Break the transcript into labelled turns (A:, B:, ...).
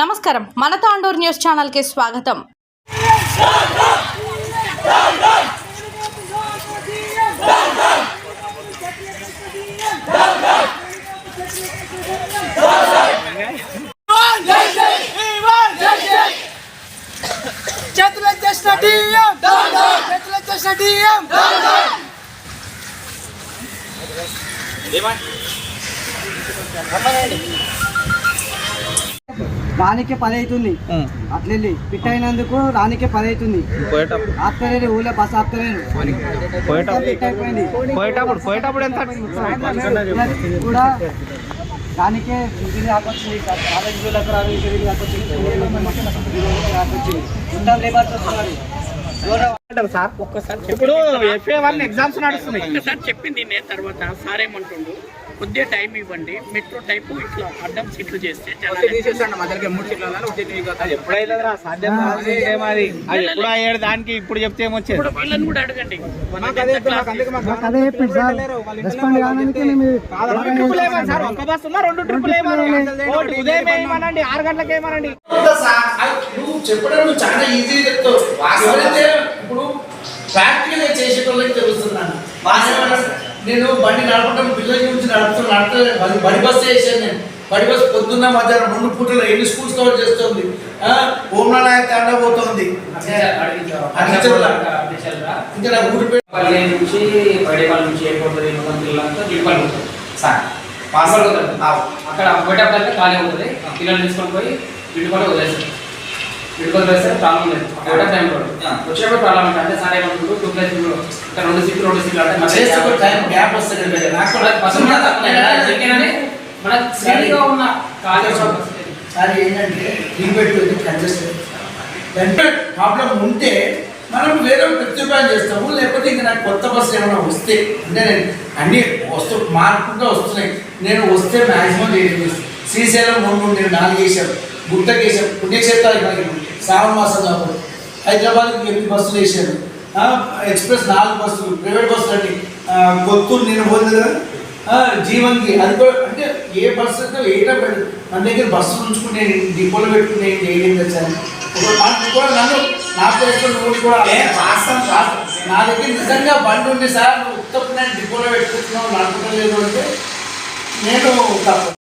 A: నమస్కారం. మన తాండూర్ న్యూస్ ఛానల్కి స్వాగతం.
B: ఏమా రానికే పని అవుతుంది అట్లెళ్ళి పిట్ అయినందుకు రానికే పని అవుతుంది ఆపుతలేదు ఊళ్ళో బస్ ఆపుతలేదు
C: ఎంత
B: కూడా దానికే రాకొచ్చింది. కాలేజ్ వీళ్ళకి రాదు ఇది రాకొచ్చింది. రాకొచ్చింది. ఉంటాం లేబర్స్ వస్తున్నారు. దూరం
C: సార్ ఇప్పుడు ఎఫ్ఏ వన్ ఎగ్జామ్స్ నడుస్తున్నాయి.
D: సార్ చెప్పింది నేను తర్వాత. సార్ ఏమంటుండు? కొద్దిగా టైం ఇవ్వండి. మెట్రో టైపు ఇట్లా అడ్డం సీట్లు చేస్తే
C: దానికి? ఇప్పుడు చెప్తే ఏమొచ్చేది?
D: ఇప్పుడు వీళ్ళని కూడా అడగండి.
E: చెప్పడం చాలా ఈజీ చెప్తావు. ఇప్పుడు ప్రాక్టికల్గా చేసేటోళ్ళకి తెలుస్తున్నాను నేను బండి నడపడం పిల్లల గురించి నడుపుతూ నడపలేదు బడి బడి బస్సు వేసాను నేను. బడి బస్సు పొద్దున్న మధ్యాహ్నం రెండు పూటలు ఎన్ని స్కూల్స్ కవర్ చేస్తుంది. ఓమనాయక తాండ పోతుంది. అడిగిచర్ల. ఇంకా నా ఊరి
F: పల్లె నుంచి బడేపల్లి నుంచి ఎయిర్పోర్ట్ పిల్లలంతా గిడిపల్లి ఉంటుంది సార్ పార్సల్ అవుతుంది అక్కడ పోయేటప్పుడు ఖాళీ ఉంటుంది పిల్లలు తీసుకొని పోయి గిడిపల్లి వదిలేస్తారు. గిడిపల్లి వేస్తే ప్రాబ్లం లేదు. పోయేట టైం కూడా వచ్చేటప్పుడు ప్రాబ్లం అంటే సార్ ఏమంటారు టూ ప్లస్ రెండు సీట్లు రెండు సీట్లు అంటే
E: ఒక టైం గ్యాప్ వస్తుంది కదా. నాకు
F: ఎక్కిననే మన శ్రేణిగా ఉన్న బస్సు
E: సార్. ఏంటంటే రీబెట్ కంజెస్టెడ్ అంటే ప్రాబ్లం ఉంటే మనం వేరే ప్రత్యుపాయం చేస్తాము లేకపోతే ఇంకా నాకు కొత్త బస్సు ఏమైనా వస్తే అంటే నేను అన్ని వస్తు మార్పుగా వస్తున్నాయి. నేను వస్తే మ్యాక్సిమం చేయలేదు శ్రీశైలం మూడు ఉండే నాలుగు వేసాం గుట్టకి వేసాం పుణ్యక్షేత్రాలకు నాలుగు శ్రావణ మాసం కాబట్టి హైదరాబాద్కి ఎనిమిది బస్సులు వేసాను ఎక్స్ప్రెస్ నాలుగు బస్సులు ప్రైవేట్ బస్సులు అంటే ఆ, కొత్తూరు నేను పోయింది కదా. జీవన్కి అది కూడా అంటే ఏ బస్సు అయితే ఏటా పెట్టు మన దగ్గర బస్సు ఉంచుకుని డిపోలో పెట్టుకుని నేను చేయడం తెచ్చాను కూడా నన్ను వేసుకుని నువ్వు కూడా రాస్తాను నా దగ్గర నిజంగా బండి ఉంది సార్. నువ్వు ఉత్తప్పుడు నేను డిపోలో పెట్టుకుంటున్నావు నడుపుకోలేదు అంటే నేను